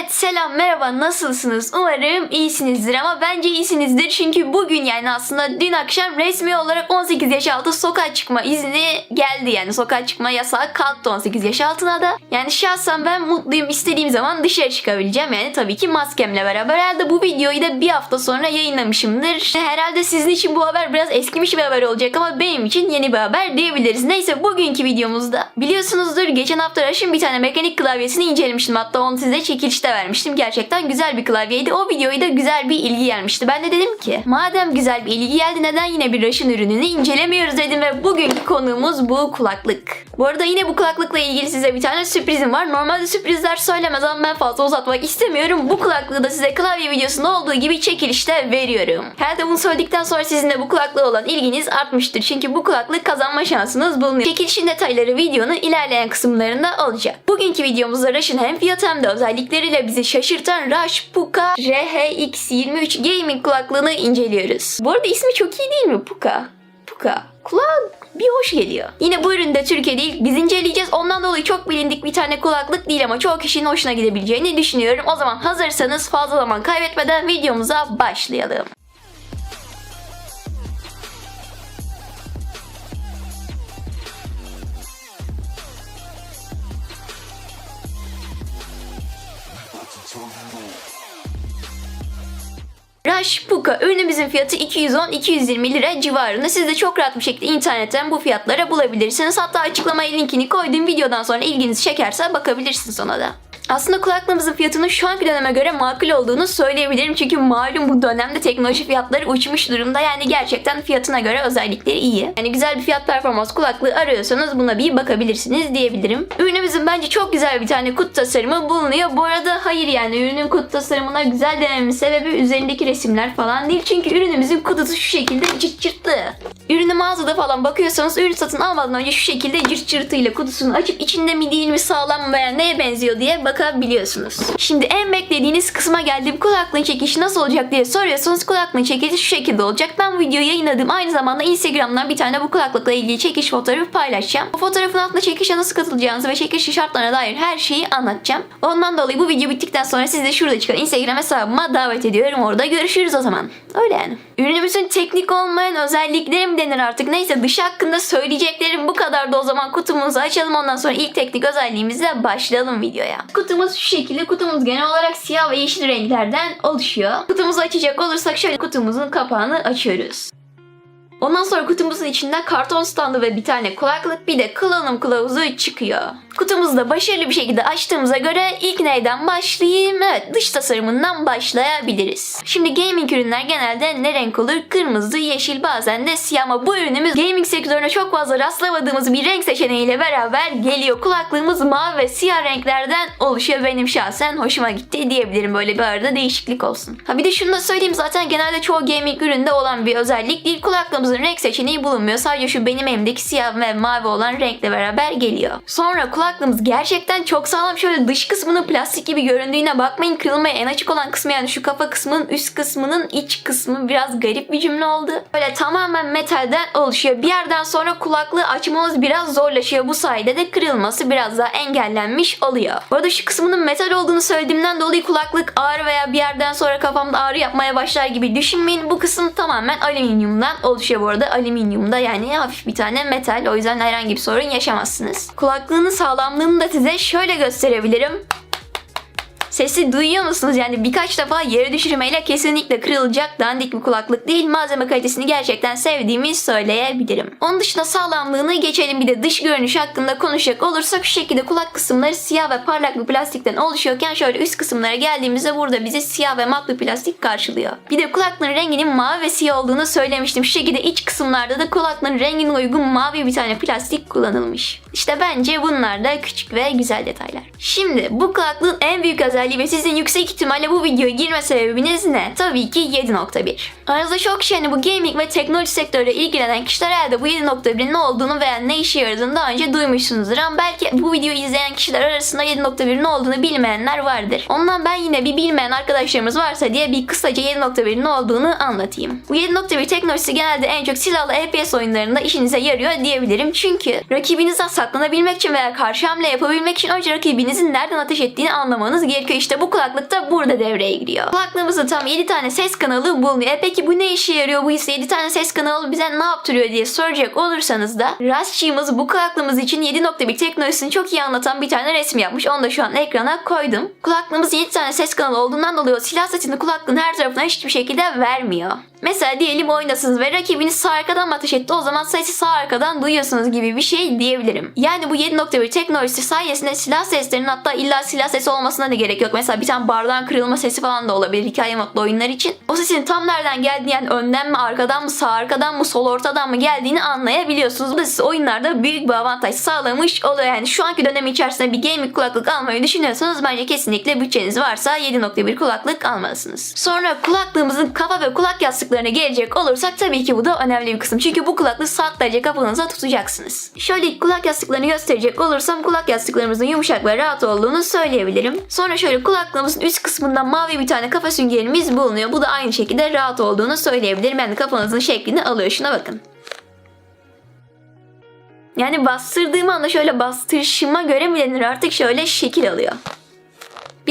Evet selam merhaba nasılsınız? Umarım iyisinizdir ama bence iyisinizdir çünkü bugün yani aslında dün akşam resmi olarak 18 yaş altı sokağa çıkma izni geldi yani sokağa çıkma yasağı kalktı 18 yaş altına da. Yani şahsen ben mutluyum istediğim zaman dışarı çıkabileceğim yani tabii ki maskemle beraber. Herhalde bu videoyu da bir hafta sonra yayınlamışımdır. Herhalde sizin için bu haber biraz eskimiş bir haber olacak ama benim için yeni bir haber diyebiliriz. Neyse bugünkü videomuzda biliyorsunuzdur geçen hafta Rush'ın bir tane mekanik klavyesini incelemiştim. Hatta onu size çekilişte vermiştim. Gerçekten güzel bir klavyeydi. O videoyu da güzel bir ilgi gelmişti. Ben de dedim ki madem güzel bir ilgi geldi neden yine bir Rush'ın ürününü incelemiyoruz dedim ve bugünkü konuğumuz bu kulaklık. Bu arada yine bu kulaklıkla ilgili size bir tane sürprizim var. Normalde sürprizler söylemez ama ben fazla uzatmak istemiyorum. Bu kulaklığı da size klavye videosunda olduğu gibi çekilişte veriyorum. Herhalde bunu söyledikten sonra sizin de bu kulaklığa olan ilginiz artmıştır. Çünkü bu kulaklık kazanma şansınız bulunuyor. Çekilişin detayları videonun ilerleyen kısımlarında olacak. Bugünkü videomuzda Rush'ın hem fiyatı hem de özellikleriyle bizi şaşırtan Rush Puka RHX23 Gaming kulaklığını inceliyoruz. Bu arada ismi çok iyi değil mi Puka? Puka. Kulağa bir hoş geliyor. Yine bu ürün de Türkiye değil. Biz inceleyeceğiz. Ondan dolayı çok bilindik bir tane kulaklık değil ama çoğu kişinin hoşuna gidebileceğini düşünüyorum. O zaman hazırsanız fazla zaman kaybetmeden videomuza başlayalım. Rush Puka ürünümüzün fiyatı 210-220 lira civarında. Siz de çok rahat bir şekilde internetten bu fiyatlara bulabilirsiniz. Hatta açıklamaya linkini koyduğum videodan sonra ilginizi çekerse bakabilirsiniz ona da. Aslında kulaklığımızın fiyatının şu anki döneme göre makul olduğunu söyleyebilirim. Çünkü malum bu dönemde teknoloji fiyatları uçmuş durumda. Yani gerçekten fiyatına göre özellikleri iyi. Yani güzel bir fiyat performans kulaklığı arıyorsanız buna bir bakabilirsiniz diyebilirim. Ürünümüzün bence çok güzel bir tane kutu tasarımı bulunuyor. Bu arada hayır yani ürünün kutu tasarımına güzel dememin sebebi üzerindeki resimler falan değil. Çünkü ürünümüzün kutusu şu şekilde cırt cırtlı. Ürünü mağazada falan bakıyorsanız ürün satın almadan önce şu şekilde cırt cırtıyla kutusunu açıp içinde mi değil mi sağlam mı veya neye benziyor diye bakabiliyorsunuz. Şimdi en beklediğiniz kısma geldim. Kulaklığın çekişi nasıl olacak diye soruyorsanız kulaklığın çekişi şu şekilde olacak. Ben videoyu yayınladım. Aynı zamanda Instagram'dan bir tane bu kulaklıkla ilgili çekiş fotoğrafı paylaşacağım. Bu fotoğrafın altında çekişe nasıl katılacağınızı ve çekiş şartlarına dair her şeyi anlatacağım. Ondan dolayı bu video bittikten sonra sizi de şurada çıkan Instagram hesabıma davet ediyorum. Orada görüşürüz o zaman. Öyle yani. Ürünümüzün teknik olmayan özellikleri mi denir artık? Neyse dışı hakkında söyleyeceklerim bu kadar da o zaman kutumuzu açalım. Ondan sonra ilk teknik özelliğimizle başlayalım videoya. Kutumuz şu şekilde. Kutumuz genel olarak siyah ve yeşil renklerden oluşuyor. Kutumuzu açacak olursak şöyle kutumuzun kapağını açıyoruz. Ondan sonra kutumuzun içinden karton standı ve bir tane kulaklık bir de kullanım kılavuzu çıkıyor. Kutumuzu da başarılı bir şekilde açtığımıza göre ilk neyden başlayayım? Evet dış tasarımından başlayabiliriz. Şimdi gaming ürünler genelde ne renk olur? Kırmızı, yeşil bazen de siyah ama bu ürünümüz gaming sektörüne çok fazla rastlamadığımız bir renk seçeneğiyle beraber geliyor. Kulaklığımız mavi ve siyah renklerden oluşuyor. Benim şahsen hoşuma gitti diyebilirim böyle bir arada değişiklik olsun. Ha bir de şunu da söyleyeyim zaten genelde çoğu gaming üründe olan bir özellik değil. Kulaklığımızın renk seçeneği bulunmuyor. Sadece şu benim elimdeki siyah ve mavi olan renkle beraber geliyor. Sonra kulaklığımız gerçekten çok sağlam. Şöyle dış kısmının plastik gibi göründüğüne bakmayın. Kırılmaya en açık olan kısmı yani şu kafa kısmının üst kısmının iç kısmı biraz garip bir cümle oldu. Böyle tamamen metalden oluşuyor. Bir yerden sonra kulaklığı açmamız biraz zorlaşıyor. Bu sayede de kırılması biraz daha engellenmiş oluyor. Bu arada şu kısmının metal olduğunu söylediğimden dolayı kulaklık ağrı veya bir yerden sonra kafamda ağrı yapmaya başlar gibi düşünmeyin. Bu kısım tamamen alüminyumdan oluşuyor bu arada. Alüminyumda yani hafif bir tane metal. O yüzden herhangi bir sorun yaşamazsınız. Kulaklığının sağlamlığını da size şöyle gösterebilirim. Sesi duyuyor musunuz? Yani birkaç defa yere düşürmeyle kesinlikle kırılacak dandik bir kulaklık değil. Malzeme kalitesini gerçekten sevdiğimi söyleyebilirim. Onun dışında sağlamlığını geçelim bir de dış görünüş hakkında konuşacak olursak şu şekilde kulak kısımları siyah ve parlak bir plastikten oluşuyorken şöyle üst kısımlara geldiğimizde burada bizi siyah ve mat bir plastik karşılıyor. Bir de kulaklığın renginin mavi ve siyah olduğunu söylemiştim. Şu şekilde iç kısımlarda da kulaklığın rengine uygun mavi bir tane plastik kullanılmış. İşte bence bunlar da küçük ve güzel detaylar. Şimdi bu kulaklığın en büyük özelliği ve sizin yüksek ihtimalle bu videoya girme sebebiniz ne? Tabii ki 7.1. Aranızda çok kişi hani bu gaming ve teknoloji sektörüyle ilgilenen kişiler herhalde bu 7.1'in ne olduğunu veya ne işe yaradığını daha önce duymuşsunuzdur. Ama belki bu videoyu izleyen kişiler arasında 7.1'in ne olduğunu bilmeyenler vardır. Ondan ben yine bir bilmeyen arkadaşlarımız varsa diye bir kısaca 7.1'in ne olduğunu anlatayım. Bu 7.1 teknolojisi genelde en çok silahlı FPS oyunlarında işinize yarıyor diyebilirim. Çünkü rakibinizden saklanabilmek için veya karşı hamle yapabilmek için önce rakibinizin nereden ateş ettiğini anlamanız gerekiyor gerekiyor. İşte bu kulaklık da burada devreye giriyor. Kulaklığımızda tam 7 tane ses kanalı bulunuyor. E peki bu ne işe yarıyor? Bu ise 7 tane ses kanalı bize ne yaptırıyor diye soracak olursanız da Raspçığımız bu kulaklığımız için 7.1 teknolojisini çok iyi anlatan bir tane resim yapmış. Onu da şu an ekrana koydum. Kulaklığımız 7 tane ses kanalı olduğundan dolayı silah sesini kulaklığın her tarafına hiçbir şekilde vermiyor. Mesela diyelim oynasınız ve rakibiniz sağ arkadan ateş etti o zaman sesi sağ arkadan duyuyorsunuz gibi bir şey diyebilirim. Yani bu 7.1 teknolojisi sayesinde silah seslerinin hatta illa silah sesi olmasına da gerek yok. Mesela bir tane bardağın kırılma sesi falan da olabilir hikaye modlu oyunlar için. O sesin tam nereden geldiğini yani önden mi arkadan mı sağ arkadan mı sol ortadan mı geldiğini anlayabiliyorsunuz. Bu da size oyunlarda büyük bir avantaj sağlamış oluyor. Yani şu anki dönem içerisinde bir gaming kulaklık almayı düşünüyorsanız bence kesinlikle bütçeniz varsa 7.1 kulaklık almalısınız. Sonra kulaklığımızın kafa ve kulak yastıklarına gelecek olursak tabii ki bu da önemli bir kısım. Çünkü bu kulaklığı saatlerce kafanıza tutacaksınız. Şöyle kulak yastıklarını gösterecek olursam kulak yastıklarımızın yumuşak ve rahat olduğunu söyleyebilirim. Sonra şöyle kulaklığımızın üst kısmında mavi bir tane kafa süngerimiz bulunuyor. Bu da aynı şekilde rahat olduğunu söyleyebilirim. Yani kafanızın şeklini alıyor. Şuna bakın. Yani bastırdığım anda şöyle bastırışıma göre mi denir artık şöyle şekil alıyor.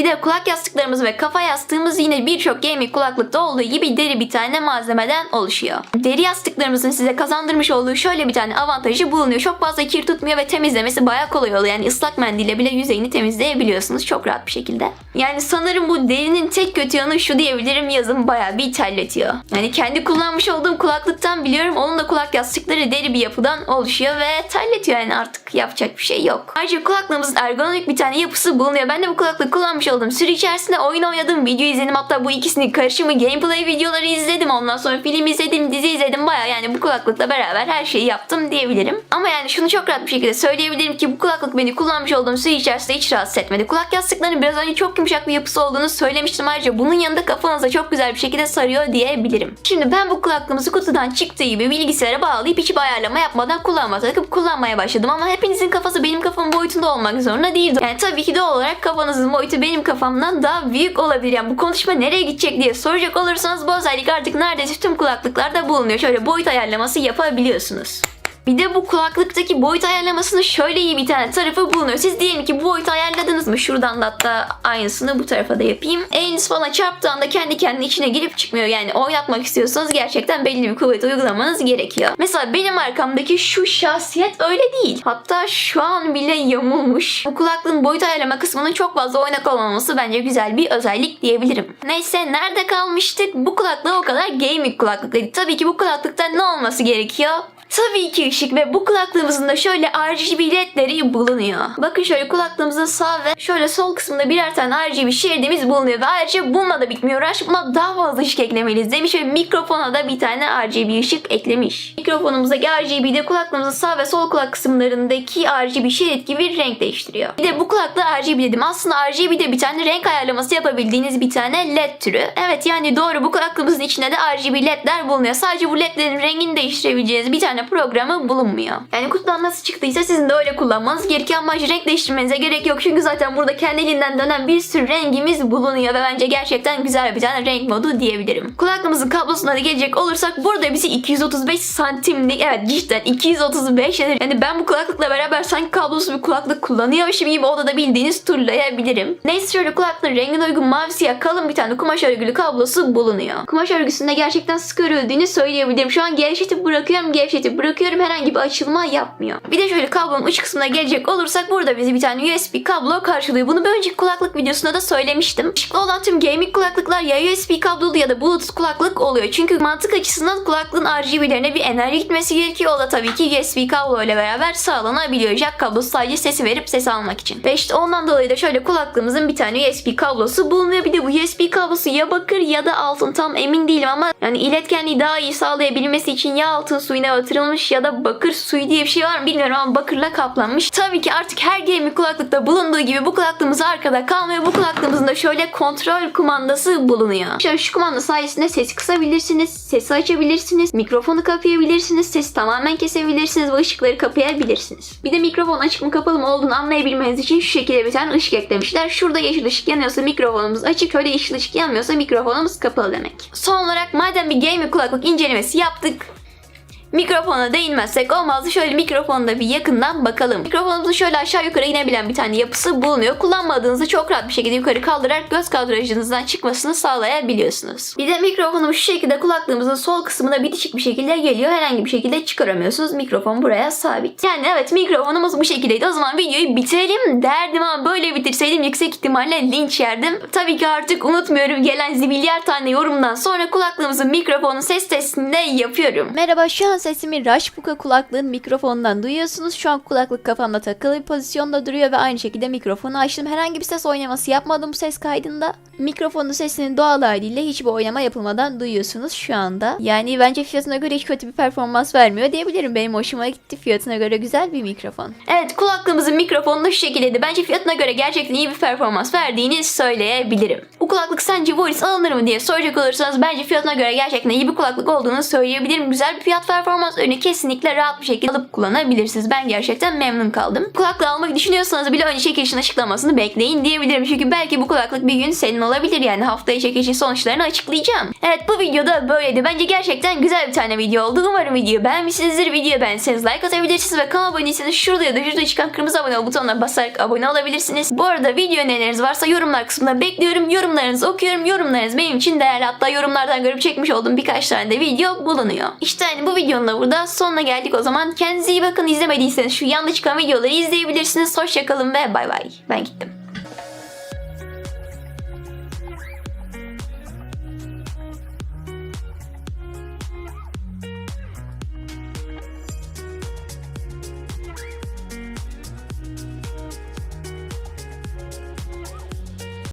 Bir de kulak yastıklarımız ve kafa yastığımız yine birçok gaming kulaklıkta olduğu gibi deri bir tane malzemeden oluşuyor. Deri yastıklarımızın size kazandırmış olduğu şöyle bir tane avantajı bulunuyor. Çok fazla kir tutmuyor ve temizlemesi bayağı kolay oluyor. Yani ıslak mendille bile yüzeyini temizleyebiliyorsunuz çok rahat bir şekilde. Yani sanırım bu derinin tek kötü yanı şu diyebilirim yazın bayağı bir terletiyor. Yani kendi kullanmış olduğum kulaklıktan biliyorum onun da kulak yastıkları deri bir yapıdan oluşuyor ve terletiyor yani artık yapacak bir şey yok. Ayrıca kulaklığımızın ergonomik bir tane yapısı bulunuyor. Ben de bu kulaklık kullanmış olduğum süre içerisinde oyun oynadım, video izledim. Hatta bu ikisini karışımı gameplay videoları izledim. Ondan sonra film izledim, dizi izledim. Baya yani bu kulaklıkla beraber her şeyi yaptım diyebilirim. Ama yani şunu çok rahat bir şekilde söyleyebilirim ki bu kulaklık beni kullanmış olduğum süre içerisinde hiç rahatsız etmedi. Kulak yastıklarının biraz önce çok yumuşak bir yapısı olduğunu söylemiştim. Ayrıca bunun yanında kafanıza çok güzel bir şekilde sarıyor diyebilirim. Şimdi ben bu kulaklığımızı kutudan çıktığı gibi bilgisayara bağlayıp hiçbir ayarlama yapmadan kullanma takıp kullanmaya başladım. Ama hepinizin kafası benim kafamın boyutunda olmak zorunda değil. Yani tabii ki doğal olarak kafanızın boyutu benim kafamdan daha büyük olabilir. Yani bu konuşma nereye gidecek diye soracak olursanız bu özellik artık neredeyse tüm kulaklıklarda bulunuyor. Şöyle boyut ayarlaması yapabiliyorsunuz. Bir de bu kulaklıktaki boyut ayarlamasının şöyle iyi bir tane tarafı bulunuyor. Siz diyelim ki bu boyutu ayarladınız mı? Şuradan da hatta aynısını bu tarafa da yapayım. Eliniz falan çarptığı anda kendi kendine içine girip çıkmıyor. Yani oynatmak istiyorsanız gerçekten belli bir kuvvet uygulamanız gerekiyor. Mesela benim arkamdaki şu şahsiyet öyle değil. Hatta şu an bile yamulmuş. Bu kulaklığın boyut ayarlama kısmının çok fazla oynak olmaması bence güzel bir özellik diyebilirim. Neyse nerede kalmıştık? Bu kulaklık o kadar gaming kulaklık değil. Tabii ki bu kulaklıkta ne olması gerekiyor? Tabii ki ışık ve bu kulaklığımızın da şöyle RGB ledleri bulunuyor. Bakın şöyle kulaklığımızın sağ ve şöyle sol kısmında birer tane RGB şeridimiz bulunuyor ve ayrıca bununla da bitmiyor. Rush buna daha fazla ışık eklemeliyiz demiş ve mikrofona da bir tane RGB ışık eklemiş. Mikrofonumuzdaki RGB de kulaklığımızın sağ ve sol kulak kısımlarındaki RGB şerit gibi renk değiştiriyor. Bir de bu kulaklığa RGB dedim. Aslında RGB de bir tane renk ayarlaması yapabildiğiniz bir tane led türü. Evet yani doğru bu kulaklığımızın içinde de RGB ledler bulunuyor. Sadece bu ledlerin rengini değiştirebileceğiniz bir tane programı bulunmuyor. Yani kutudan nasıl çıktıysa sizin de öyle kullanmanız gerekiyor ama renk değiştirmenize gerek yok. Çünkü zaten burada kendiliğinden dönen bir sürü rengimiz bulunuyor ve bence gerçekten güzel bir tane renk modu diyebilirim. Kulaklığımızın kablosuna da gelecek olursak burada bizi 235 santimlik evet cidden 235 yani ben bu kulaklıkla beraber sanki kablosuz bir kulaklık kullanıyormuşum gibi odada bildiğiniz turlayabilirim. Neyse şöyle kulaklığın rengine uygun mavi siyah kalın bir tane kumaş örgülü kablosu bulunuyor. Kumaş örgüsünde gerçekten sıkı örüldüğünü söyleyebilirim. Şu an gevşetip bırakıyorum gevşetip bırakıyorum herhangi bir açılma yapmıyor. Bir de şöyle kablonun uç kısmına gelecek olursak burada bizi bir tane USB kablo karşılıyor. Bunu bir önceki kulaklık videosunda da söylemiştim. Işıklı olan tüm gaming kulaklıklar ya USB kablolu ya da bluetooth kulaklık oluyor. Çünkü mantık açısından kulaklığın RGB'lerine bir enerji gitmesi gerekiyor. O da tabii ki USB kablo ile beraber sağlanabiliyor. Jack kablosu sadece sesi verip ses almak için. Ve işte ondan dolayı da şöyle kulaklığımızın bir tane USB kablosu bulunuyor. Bir de bu USB kablosu ya bakır ya da altın tam emin değilim ama yani iletkenliği daha iyi sağlayabilmesi için ya altın suyuna batırılmış ya da bakır suyu diye bir şey var mı bilmiyorum ama bakırla kaplanmış. Tabii ki artık her gaming kulaklıkta bulunduğu gibi bu kulaklığımız arkada kalmıyor. Bu kulaklığımızın da şöyle kontrol kumandası bulunuyor. Şöyle şu kumanda sayesinde sesi kısabilirsiniz, sesi açabilirsiniz, mikrofonu kapayabilirsiniz, sesi tamamen kesebilirsiniz ve ışıkları kapayabilirsiniz. Bir de mikrofon açık mı kapalı mı olduğunu anlayabilmeniz için şu şekilde bir tane ışık eklemişler. Şurada yeşil ışık yanıyorsa mikrofonumuz açık, öyle yeşil ışık yanmıyorsa mikrofonumuz kapalı demek. Son olarak madem bir gaming kulaklık incelemesi yaptık, Mikrofona değinmezsek olmazdı. Şöyle mikrofonu da bir yakından bakalım. Mikrofonumuzun şöyle aşağı yukarı inebilen bir tane yapısı bulunuyor. Kullanmadığınızda çok rahat bir şekilde yukarı kaldırarak göz kadrajınızdan çıkmasını sağlayabiliyorsunuz. Bir de mikrofonumuz şu şekilde kulaklığımızın sol kısmına bitişik bir şekilde geliyor. Herhangi bir şekilde çıkaramıyorsunuz. Mikrofon buraya sabit. Yani evet mikrofonumuz bu şekildeydi. O zaman videoyu bitirelim derdim ama böyle bitirseydim yüksek ihtimalle linç yerdim. Tabii ki artık unutmuyorum gelen zibilyar tane yorumdan sonra kulaklığımızın mikrofonun ses testini yapıyorum. Merhaba şu an sesimi Rashbuka kulaklığın mikrofonundan duyuyorsunuz. Şu an kulaklık kafamda takılı bir pozisyonda duruyor ve aynı şekilde mikrofonu açtım. Herhangi bir ses oynaması yapmadım ses kaydında. Mikrofonun sesinin doğal haliyle hiçbir oynama yapılmadan duyuyorsunuz şu anda. Yani bence fiyatına göre hiç kötü bir performans vermiyor diyebilirim. Benim hoşuma gitti. Fiyatına göre güzel bir mikrofon. Evet kulaklığımızın mikrofonu şu şekildeydi. Bence fiyatına göre gerçekten iyi bir performans verdiğini söyleyebilirim. Bu kulaklık sence Voice alınır mı diye soracak olursanız bence fiyatına göre gerçekten iyi bir kulaklık olduğunu söyleyebilirim. Güzel bir fiyat performans ürünü kesinlikle rahat bir şekilde alıp kullanabilirsiniz. Ben gerçekten memnun kaldım. Kulaklığı almayı düşünüyorsanız bile önce çekilişin açıklamasını bekleyin diyebilirim. Çünkü belki bu kulaklık bir gün senin olabilir yani haftaya çekilişin sonuçlarını açıklayacağım. Evet bu videoda böyleydi. Bence gerçekten güzel bir tane video oldu. Umarım videoyu beğenmişsinizdir. Videoyu beğendiyseniz like atabilirsiniz ve kanala abone değilseniz şurada ya da şurada çıkan kırmızı abone ol butonuna basarak abone olabilirsiniz. Bu arada video önerileriniz varsa yorumlar kısmında bekliyorum. Yorumlarınızı okuyorum. Yorumlarınız benim için değerli. Hatta yorumlardan görüp çekmiş olduğum birkaç tane de video bulunuyor. İşte yani bu videonun da burada sonuna geldik o zaman. Kendinize iyi bakın. İzlemediyseniz şu yanda çıkan videoları izleyebilirsiniz. Hoşçakalın ve bay bay. Ben gittim.